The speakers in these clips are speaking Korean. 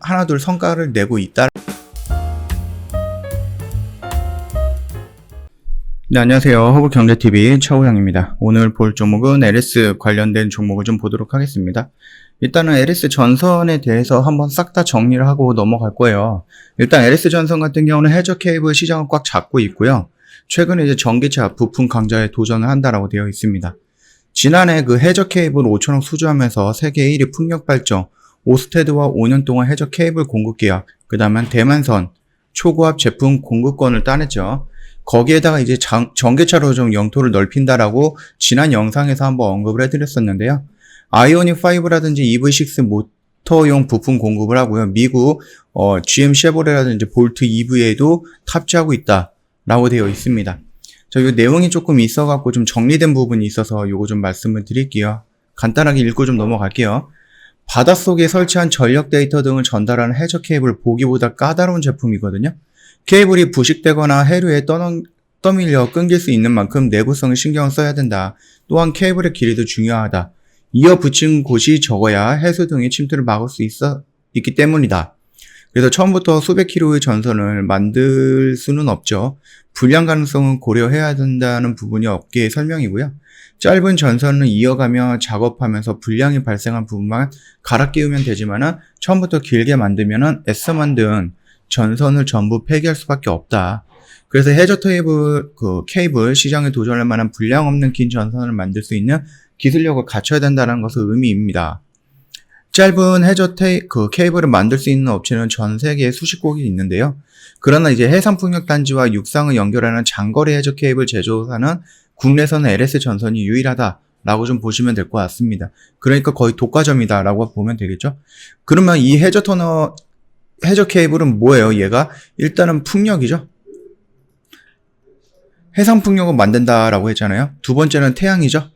하나둘 성과를 내고 있다. 네, 안녕하세요. 허브경제TV 최호영입니다. 오늘 볼 종목은 LS 관련된 종목을 좀 보도록 하겠습니다. 일단은 LS 전선에 대해서 한번 싹 다 정리를 하고 넘어갈 거예요. 일단 LS 전선 같은 경우는 해저 케이블 시장을 꽉 잡고 있고요. 최근에 이제 전기차 부품 강자에 도전을 한다라고 되어 있습니다. 지난해 그 해저 케이블 5천억 수주하면서 세계 1위 풍력 발전, 오스테드와 5년 동안 해저 케이블 공급 계약, 그 다음에 대만선 초고압 제품 공급권을 따냈죠. 거기에다가 이제 장- 전기차로 좀 영토를 넓힌다라고 지난 영상에서 한번 언급을 해드렸었는데요. 아이오닉 5라든지 EV6 모터용 부품 공급을 하고요. 미국 어, GM 쉐보레라든지 볼트 EV에도 탑재하고 있다라고 되어 있습니다. 저 이 내용이 조금 있어갖고 좀 정리된 부분이 있어서 요거 좀 말씀을 드릴게요. 간단하게 읽고 좀 넘어갈게요. 바닷속에 설치한 전력 데이터 등을 전달하는 해저 케이블 보기보다 까다로운 제품이거든요. 케이블이 부식되거나 해류에 떠넘, 떠밀려 끊길 수 있는 만큼 내구성에 신경을 써야 된다. 또한 케이블의 길이도 중요하다. 이어 붙인 곳이 적어야 해수 등의 침투를 막을 수 있어, 있기 때문이다. 그래서 처음부터 수백 킬로의 전선을 만들 수는 없죠. 불량 가능성은 고려해야 된다는 부분이 업계의 설명이고요. 짧은 전선을 이어가며 작업하면서 불량이 발생한 부분만 갈아 끼우면 되지만은 처음부터 길게 만들면은 애써 만든 전선을 전부 폐기할 수밖에 없다. 그래서 해저 테이블 그 케이블 시장에 도전할 만한 불량 없는 긴 전선을 만들 수 있는 기술력을 갖춰야 된다는 것을 의미입니다. 짧은 해저 테이 그 케이블을 만들 수 있는 업체는 전 세계에 수십 곳이 있는데요. 그러나 이제 해상 풍력 단지와 육상을 연결하는 장거리 해저 케이블 제조사는 국내에서는 LS 전선이 유일하다라고 좀 보시면 될 것 같습니다. 그러니까 거의 독과점이다라고 보면 되겠죠. 그러면 이 해저 터널 해저 케이블은 뭐예요? 얘가 일단은 풍력이죠. 해상 풍력을 만든다라고 했잖아요. 두 번째는 태양이죠.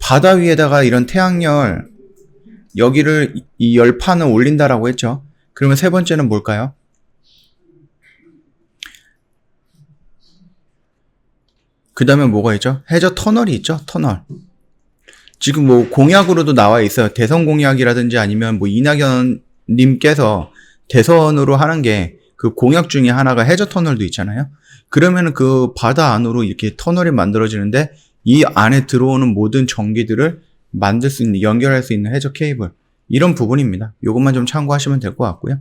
바다 위에다가 이런 태양열 여기를 이 열판을 올린다라고 했죠. 그러면 세 번째는 뭘까요? 그 다음에 뭐가 있죠? 해저 터널이 있죠. 터널. 지금 뭐 공약으로도 나와 있어요. 대선 공약이라든지 아니면 뭐 이낙연 님께서 대선으로 하는 게 그 공약 중에 하나가 해저 터널도 있잖아요. 그러면 그 바다 안으로 이렇게 터널이 만들어지는데 이 안에 들어오는 모든 전기들을 만들 수 있는, 연결할 수 있는 해저 케이블. 이런 부분입니다. 이것만 좀 참고하시면 될 것 같고요.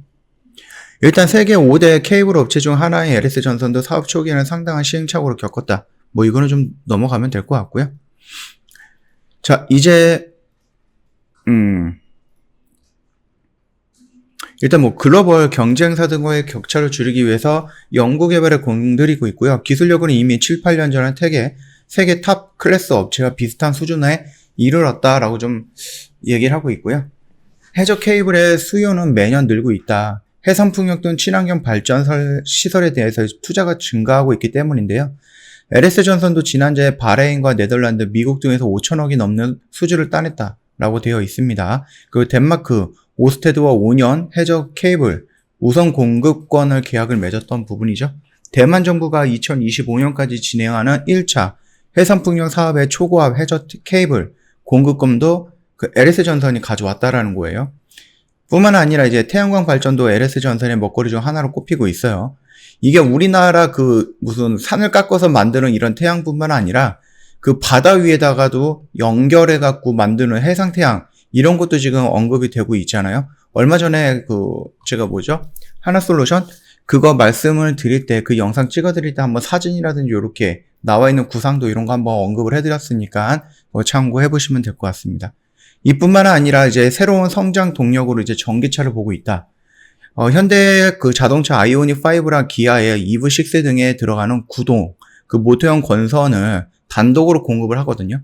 일단 세계 5대 케이블 업체 중 하나인 LS 전선도 사업 초기에는 상당한 시행착오를 겪었다. 뭐 이거는 좀 넘어가면 될 것 같고요. 자, 이제 음 일단 뭐 글로벌 경쟁사 등과의 격차를 줄이기 위해서 연구 개발에 공들이고 있고요. 기술력은 이미 7, 8년 전에 세계, 세계 탑 클래스 업체와 비슷한 수준에 이르렀다라고 좀 얘기를 하고 있고요. 해저 케이블의 수요는 매년 늘고 있다. 해상 풍력 등 친환경 발전 설- 시설에 대해서 투자가 증가하고 있기 때문인데요. LS 전선도 지난주에 바레인과 네덜란드, 미국 등에서 5천억이 넘는 수주를 따냈다라고 되어 있습니다. 그 덴마크, 오스테드와 5년 해저 케이블 우선 공급권을 계약을 맺었던 부분이죠. 대만 정부가 2025년까지 진행하는 1차 해상풍력 사업의 초고압 해저 케이블 공급권도 그 LS 전선이 가져왔다라는 거예요. 뿐만 아니라 이제 태양광 발전도 LS 전선의 먹거리 중 하나로 꼽히고 있어요. 이게 우리나라 그 무슨 산을 깎아서 만드는 이런 태양뿐만 아니라 그 바다 위에다가도 연결해 갖고 만드는 해상 태양 이런 것도 지금 언급이 되고 있잖아요. 얼마 전에 그 제가 뭐죠? 하나 솔루션 그거 말씀을 드릴 때 그 영상 찍어 드릴 때 한번 사진이라든지 이렇게 나와 있는 구상도 이런 거 한번 언급을 해 드렸으니까 뭐 참고해 보시면 될 것 같습니다. 이뿐만 아니라 이제 새로운 성장 동력으로 이제 전기차를 보고 있다. 어, 현대 그 자동차 아이오닉 5랑 기아의 EV6 등에 들어가는 구동, 그 모터형 권선을 단독으로 공급을 하거든요.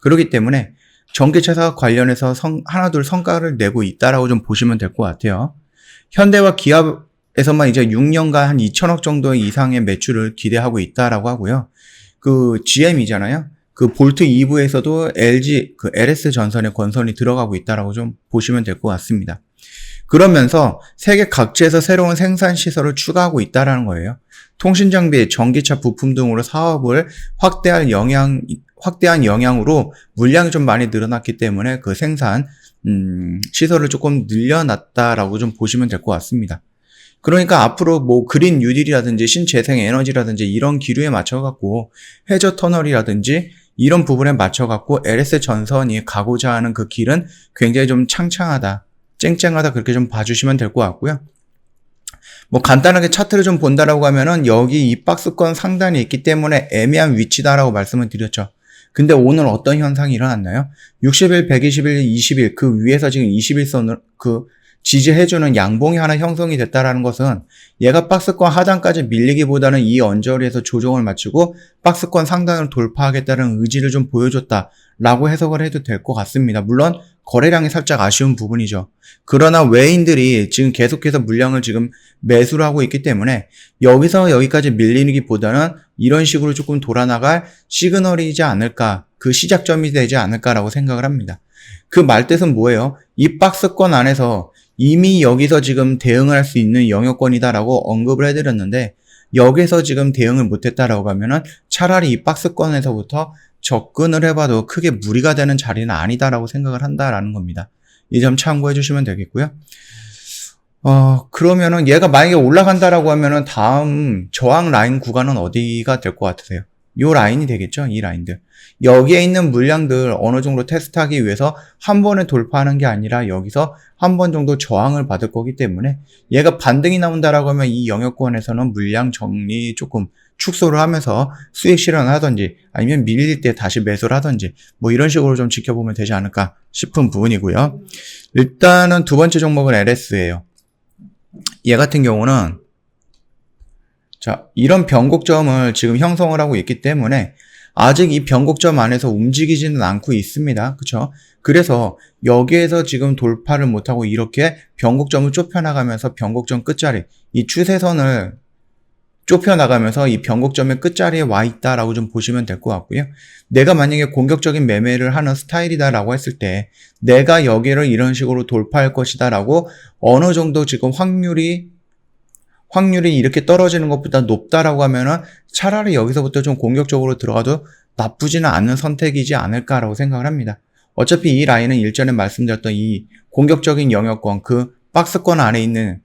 그렇기 때문에 전기차사 관련해서 성, 하나둘 성과를 내고 있다라고 좀 보시면 될 것 같아요. 현대와 기아에서만 이제 6년간 한 2천억 정도 이상의 매출을 기대하고 있다라고 하고요. 그 GM이잖아요. 그 볼트 2부에서도 LG 그 LS 전선의 권선이 들어가고 있다라고 좀 보시면 될 것 같습니다. 그러면서 세계 각지에서 새로운 생산 시설을 추가하고 있다라는 거예요. 통신 장비, 전기차 부품 등으로 사업을 확대할 영향 확대한 영향으로 물량이 좀 많이 늘어났기 때문에 그 생산 음, 시설을 조금 늘려놨다라고 좀 보시면 될 것 같습니다. 그러니까 앞으로 뭐 그린 뉴딜이라든지 신재생 에너지라든지 이런 기류에 맞춰 갖고 해저 터널이라든지 이런 부분에 맞춰갖고 LS 전선이 가고자 하는 그 길은 굉장히 좀 창창하다, 쨍쨍하다 그렇게 좀 봐주시면 될 것 같고요. 뭐 간단하게 차트를 좀 본다라고 하면은 여기 이 박스권 상단이 있기 때문에 애매한 위치다라고 말씀을 드렸죠. 근데 오늘 어떤 현상이 일어났나요? 60일, 120일, 20일 그 위에서 지금 21선을 그 지지해주는 양봉이 하나 형성이 됐다라는 것은 얘가 박스권 하단까지 밀리기보다는 이 언저리에서 조정을 마치고 박스권 상단을 돌파하겠다는 의지를 좀 보여줬다라고 해석을 해도 될 것 같습니다. 물론 거래량이 살짝 아쉬운 부분이죠. 그러나 외인들이 지금 계속해서 물량을 지금 매수를 하고 있기 때문에 여기서 여기까지 밀리기보다는 이런 식으로 조금 돌아나갈 시그널이지 않을까, 그 시작점이 되지 않을까라고 생각을 합니다. 그 말뜻은 뭐예요? 이 박스권 안에서 이미 여기서 지금 대응을 할수 있는 영역권이다라고 언급을 해드렸는데 여기서 지금 대응을 못했다라고 하면은 차라리 이 박스권에서부터 접근을 해봐도 크게 무리가 되는 자리는 아니다라고 생각을 한다라는 겁니다. 이 점 참고해 주시면 되겠고요. 어, 그러면은 얘가 만약에 올라간다라고 하면은 다음 저항 라인 구간은 어디가 될 것 같으세요? 요 라인이 되겠죠? 이 라인들. 여기에 있는 물량들 어느 정도 테스트하기 위해서 한 번에 돌파하는 게 아니라 여기서 한 번 정도 저항을 받을 거기 때문에 얘가 반등이 나온다라고 하면 이 영역권에서는 물량 정리 조금 축소를 하면서 수익 실현을 하든지 아니면 밀릴 때 다시 매수를 하든지 뭐 이런 식으로 좀 지켜보면 되지 않을까 싶은 부분이고요. 일단은 두 번째 종목은 LS예요. 얘 같은 경우는 자, 이런 변곡점을 지금 형성을 하고 있기 때문에 아직 이 변곡점 안에서 움직이지는 않고 있습니다. 그쵸? 그래서 여기에서 지금 돌파를 못하고 이렇게 변곡점을 좁혀나가면서 변곡점 끝자리, 이 추세선을 좁혀나가면서 이 변곡점의 끝자리에 와 있다라고 좀 보시면 될 것 같고요. 내가 만약에 공격적인 매매를 하는 스타일이다라고 했을 때 내가 여기를 이런 식으로 돌파할 것이다라고 어느 정도 지금 확률이 확률이 이렇게 떨어지는 것보다 높다라고 하면은 차라리 여기서부터 좀 공격적으로 들어가도 나쁘지는 않은 선택이지 않을까라고 생각을 합니다. 어차피 이 라인은 일전에 말씀드렸던 이 공격적인 영역권 그 박스권 안에 있는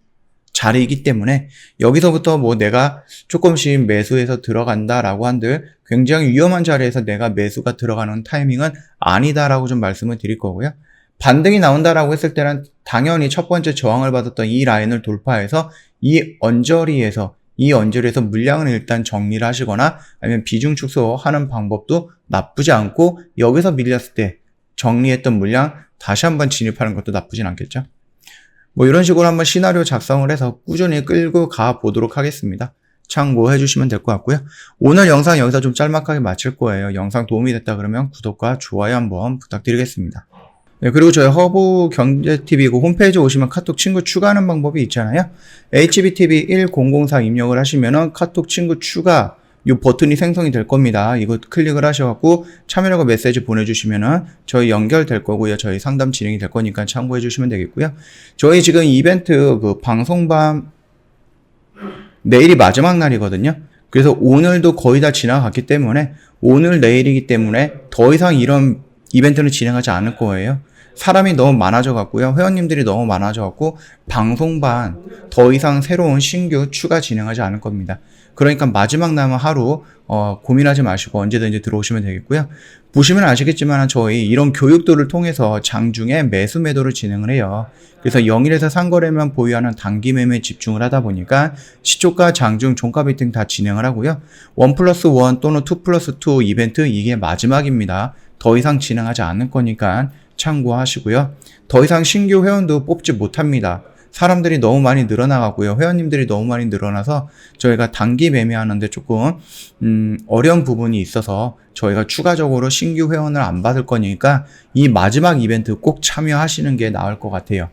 자리이기 때문에 여기서부터 뭐 내가 조금씩 매수해서 들어간다라고 한들 굉장히 위험한 자리에서 내가 매수가 들어가는 타이밍은 아니다라고 좀 말씀을 드릴 거고요. 반등이 나온다라고 했을 때는 당연히 첫 번째 저항을 받았던 이 라인을 돌파해서 이 언저리에서 이 언저리에서 물량을 일단 정리를 하시거나 아니면 비중 축소하는 방법도 나쁘지 않고 여기서 밀렸을 때 정리했던 물량 다시 한번 진입하는 것도 나쁘진 않겠죠. 뭐 이런 식으로 한번 시나리오 작성을 해서 꾸준히 끌고 가 보도록 하겠습니다. 참고해 주시면 될 것 같고요. 오늘 영상 여기서 좀 짤막하게 마칠 거예요. 영상 도움이 됐다 그러면 구독과 좋아요 한번 부탁드리겠습니다. 네, 그리고 저희 허브 경제TV 그 홈페이지 오시면 카톡 친구 추가하는 방법이 있잖아요. HBTV 1004 입력을 하시면은 카톡 친구 추가 이 버튼이 생성이 될 겁니다. 이거 클릭을 하셔갖고 참여라고 메시지 보내주시면은 저희 연결될 거고요. 저희 상담 진행이 될 거니까 참고해 주시면 되겠고요. 저희 지금 이벤트 그 방송밤 내일이 마지막 날이거든요. 그래서 오늘도 거의 다 지나갔기 때문에 오늘 내일이기 때문에 더 이상 이런 이벤트는 진행하지 않을 거예요. 사람이 너무 많아져 갖고요. 회원님들이 너무 많아져 갖고 방송반 더 이상 새로운 신규 추가 진행하지 않을 겁니다. 그러니까 마지막 남은 하루 어, 고민하지 마시고 언제든지 들어오시면 되겠고요. 보시면 아시겠지만 저희 이런 교육들을 통해서 장중에 매수 매도를 진행을 해요. 그래서 영일에서 상거래만 보유하는 단기 매매에 집중을 하다 보니까 시초가 장중 종가 베팅 다 진행을 하고요. 원 플러스 원 또는 투 플러스 투 이벤트 이게 마지막입니다. 더 이상 진행하지 않을 거니까 참고하시고요. 더 이상 신규 회원도 뽑지 못합니다. 사람들이 너무 많이 늘어나가고요. 회원님들이 너무 많이 늘어나서 저희가 단기 매매하는데 조금 음, 어려운 부분이 있어서 저희가 추가적으로 신규 회원을 안 받을 거니까 이 마지막 이벤트 꼭 참여하시는 게 나을 것 같아요.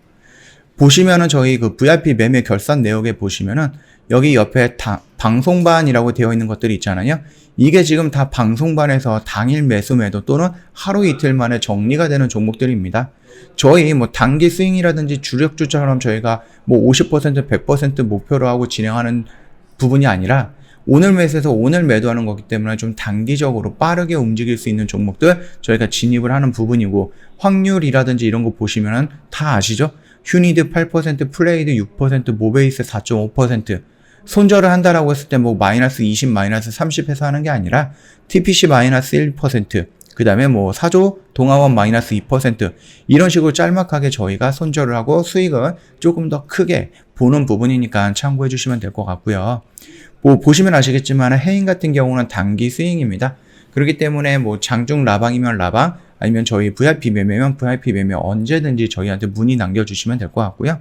보시면은 저희 그 VIP 매매 결산 내역에 보시면은 여기 옆에 다, 방송반이라고 되어 있는 것들이 있잖아요. 이게 지금 다 방송반에서 당일 매수 매도 또는 하루 이틀 만에 정리가 되는 종목들입니다. 저희 뭐 단기 스윙이라든지 주력 주처럼 저희가 뭐 50% 100% 목표로 하고 진행하는 부분이 아니라 오늘 매수해서 오늘 매도하는 거기 때문에 좀 단기적으로 빠르게 움직일 수 있는 종목들 저희가 진입을 하는 부분이고 확률이라든지 이런 거 보시면은 다 아시죠? 휴니드 8%, 플레이드 6%, 모베이스 4.5% 손절을 한다라고 했을 때 뭐 마이너스 20, 마이너스 30 해서 하는 게 아니라 TPC 마이너스 1%, 그 다음에 뭐 사조 동아원 마이너스 2% 이런 식으로 짤막하게 저희가 손절을 하고 수익은 조금 더 크게 보는 부분이니까 참고해 주시면 될 것 같고요. 뭐 보시면 아시겠지만 해인 같은 경우는 단기 스윙입니다. 그렇기 때문에 뭐 장중 라방이면 라방 아니면 저희 VIP 매매면 VIP 매매 언제든지 저희한테 문의 남겨주시면 될 것 같고요.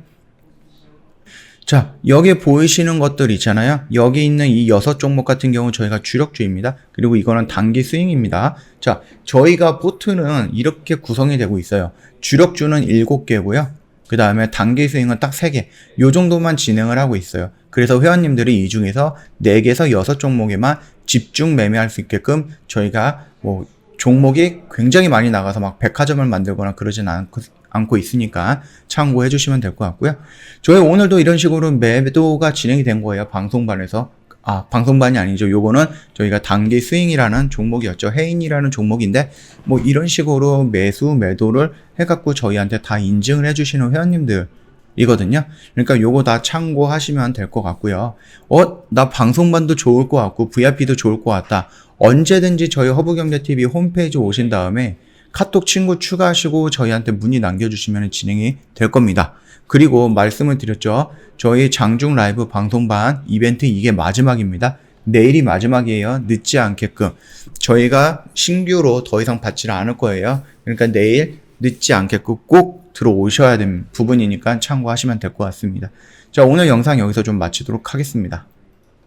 자, 여기에 보이시는 것들 있잖아요. 여기 있는 이 여섯 종목 같은 경우 저희가 주력주입니다. 그리고 이거는 단기 스윙입니다. 자, 저희가 포트는 이렇게 구성이 되고 있어요. 주력주는 7개고요. 그 다음에 단기 스윙은 딱 3개. 요 정도만 진행을 하고 있어요. 그래서 회원님들이 이 중에서 4개에서 6종목에만 집중 매매할 수 있게끔 저희가 뭐 종목이 굉장히 많이 나가서 막 백화점을 만들거나 그러진 않고, 않고 있으니까 참고해 주시면 될 것 같고요. 저희 오늘도 이런 식으로 매도가 진행이 된 거예요. 방송반에서. 아, 방송반이 아니죠. 요거는 저희가 단기 스윙이라는 종목이었죠. 해인이라는 종목인데, 뭐 이런 식으로 매수, 매도를 해갖고 저희한테 다 인증을 해주시는 회원님들, 이거든요. 그러니까 요거 다 참고하시면 될 것 같고요. 어, 나 방송반도 좋을 것 같고 VIP도 좋을 것 같다. 언제든지 저희 허브경제TV 홈페이지 오신 다음에 카톡 친구 추가하시고 저희한테 문의 남겨주시면 진행이 될 겁니다. 그리고 말씀을 드렸죠. 저희 장중 라이브 방송반 이벤트 이게 마지막입니다. 내일이 마지막이에요. 늦지 않게끔. 저희가 신규로 더 이상 받지는 않을 거예요. 그러니까 내일 늦지 않게끔 꼭 들어오셔야 되는 부분이니까 참고하시면 될 것 같습니다. 자, 오늘 영상 여기서 좀 마치도록 하겠습니다.